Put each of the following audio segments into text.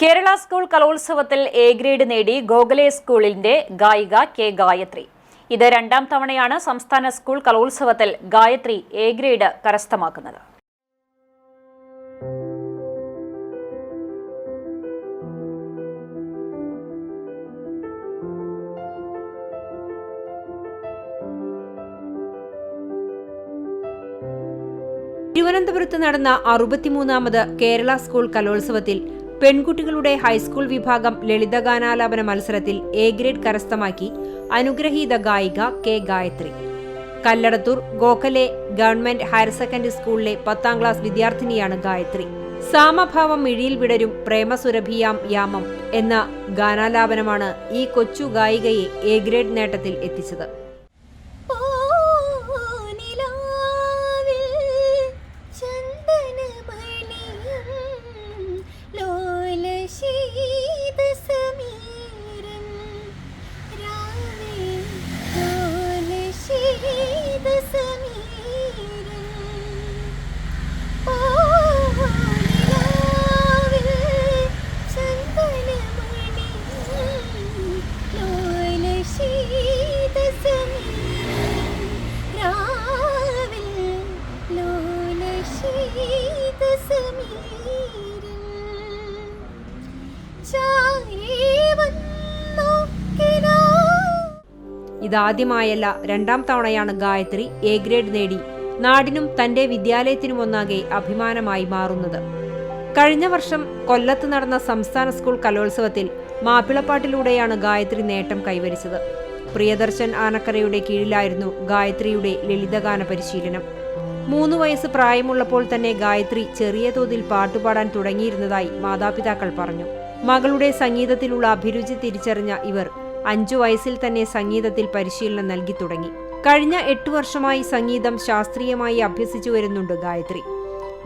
Kerala school കലോത്സവത്തിൽ A grade നേടി ഗോഖലെ സ്കൂളിന്റെ ഗായിക കെ ഗായത്രി. ഇത് രണ്ടാം തവണയാണ് സംസ്ഥാന സ്കൂൾ കലോത്സവത്തിൽ ഗായത്രി എ ഗ്രേഡ് കരസ്ഥമാക്കുന്നത്. തിരുവനന്തപുരത്ത് നടന്ന അറുപത്തിമൂന്നാമത് കേരള സ്കൂൾ കലോത്സവത്തിൽ പെൺകുട്ടികളുടെ ഹൈസ്കൂൾ വിഭാഗം ലളിതഗാനാലാപന മത്സരത്തിൽ എ ഗ്രേഡ് കരസ്ഥമാക്കി അനുഗ്രഹീത ഗായിക K Gayathri. Kalladathur Gokhale government higher secondary സ്കൂളിലെ പത്താം ക്ലാസ് വിദ്യാർത്ഥിനിയാണ് ഗായത്രി. സാമഭാവം മിഴിയിൽ വിടരും പ്രേമസുരഭിയാം യാമം എന്ന ഗാനാലാപനമാണ് ഈ കൊച്ചു ഗായികയെ എ ഗ്രേഡ് നേട്ടത്തിൽ എത്തിച്ചത്. ഇതാദ്യമായല്ല രണ്ടാം തവണയാണ് ഗായത്രി എ ഗ്രേഡ് നേടി. നാടിനും തന്റെ വിദ്യാലയത്തിനും ഒന്നാകെ അഭിമാനമായി മാറുന്നത്. കഴിഞ്ഞ വർഷം കൊല്ലത്ത് നടന്ന സംസ്ഥാന സ്കൂൾ കലോത്സവത്തിൽ മാപ്പിളപ്പാട്ടിലൂടെയാണ് ഗായത്രി നേട്ടം കൈവരിച്ചത്. പ്രിയദർശൻ ആനക്കരയുടെ കീഴിലായിരുന്നു ഗായത്രിയുടെ ലളിതഗാന പരിശീലനം മൂന്ന് വയസ്സ് പ്രായമുള്ളപ്പോൾ തന്നെ ഗായത്രി ചെറിയ തോതിൽ പാട്ടുപാടാൻ തുടങ്ങിയിരുന്നതായി മാതാപിതാക്കൾ പറഞ്ഞു. മകളുടെ സംഗീതത്തിലുള്ള അഭിരുചി തിരിച്ചറിഞ്ഞ ഇവർ അഞ്ചു വയസ്സിൽ തന്നെ സംഗീതത്തിൽ പരിശീലനം നൽകി തുടങ്ങി. കഴിഞ്ഞ എട്ടു വർഷമായി സംഗീതം ശാസ്ത്രീയമായി അഭ്യസിച്ചു വരുന്നുണ്ട് ഗായത്രി.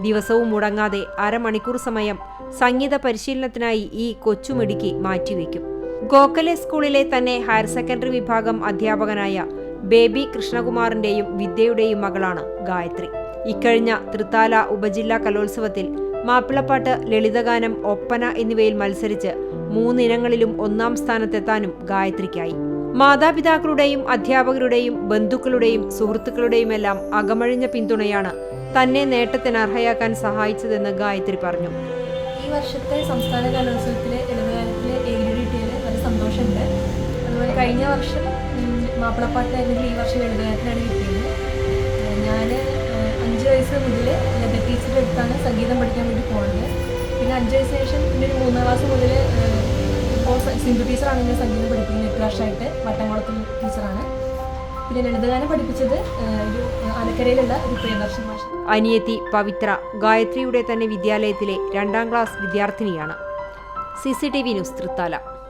ദിവസവും മുടങ്ങാതെ അരമണിക്കൂർ സമയം സംഗീത പരിശീലനത്തിനായി ഈ കൊച്ചുമിടുക്കി മാറ്റിവെക്കും. ഗോഖലെ സ്കൂളിലെ തന്നെ ഹയർ സെക്കൻഡറി വിഭാഗം അധ്യാപകനായ ബേബി കൃഷ്ണകുമാറിന്റെയും വിദ്യയുടെയും മകളാണ് ഗായത്രി. ഇക്കഴിഞ്ഞ തൃത്താല ഉപജില്ലാ കലോത്സവത്തിൽ മാപ്പിളപ്പാട്ട് ലളിതഗാനം ഒപ്പന എന്നിവയിൽ മത്സരിച്ച് മൂന്നിനങ്ങളിലും ഒന്നാം സ്ഥാനത്തെത്താനും ഗായത്രിക്കായി. മാതാപിതാക്കളുടെയും അധ്യാപകരുടെയും ബന്ധുക്കളുടെയും സുഹൃത്തുക്കളുടെയുമെല്ലാം അകമഴിഞ്ഞ പിന്തുണയാണ് തന്നെ നേട്ടത്തിന് അർഹയാക്കാൻ സഹായിച്ചതെന്ന് ഗായത്രി പറഞ്ഞു. ഈ വർഷത്തെ സംസ്ഥാന കലോത്സവത്തിലെ ലളിതഗാനത്തിലെ എ കിട്ടിയതിൽ വളരെ സന്തോഷമുണ്ട്. അതുപോലെ കഴിഞ്ഞ വർഷം മാപ്പിളപ്പാട്ടായിരുന്നെങ്കിൽ ഈ വർഷം ലളിതഗാനത്തിനാണ് കിട്ടിയത്. ഞാൻ അഞ്ച് വയസ്സ് മുതൽ ലത ടീച്ചറുടെ അടുത്താണ് സംഗീതം പഠിക്കാൻ വേണ്ടി പോകുന്നത് പിന്നെ അഞ്ച് വയസ്സിന് ശേഷം പിന്നെ ഒരു മൂന്നാം ക്ലാസ് മുതൽ ഇപ്പോൾ സിന്ധു ടീച്ചറാണ് എന്നെ സംഗീതം പഠിപ്പിക്കുന്നത് എട്ട് വർഷമായിട്ട് വട്ടംകുളത്തിൽ ടീച്ചറാണ്. പിന്നെ ലളിതഗാനം പഠിപ്പിച്ചത് ഒരു ആലക്കരയിലുള്ള ഒരു ഭാഷ അനിയത്തി പവിത്ര ഗായത്രിയുടെ തന്നെ വിദ്യാലയത്തിലെ രണ്ടാം ക്ലാസ് വിദ്യാർത്ഥിനിയാണ്. C C T V news Thrithala.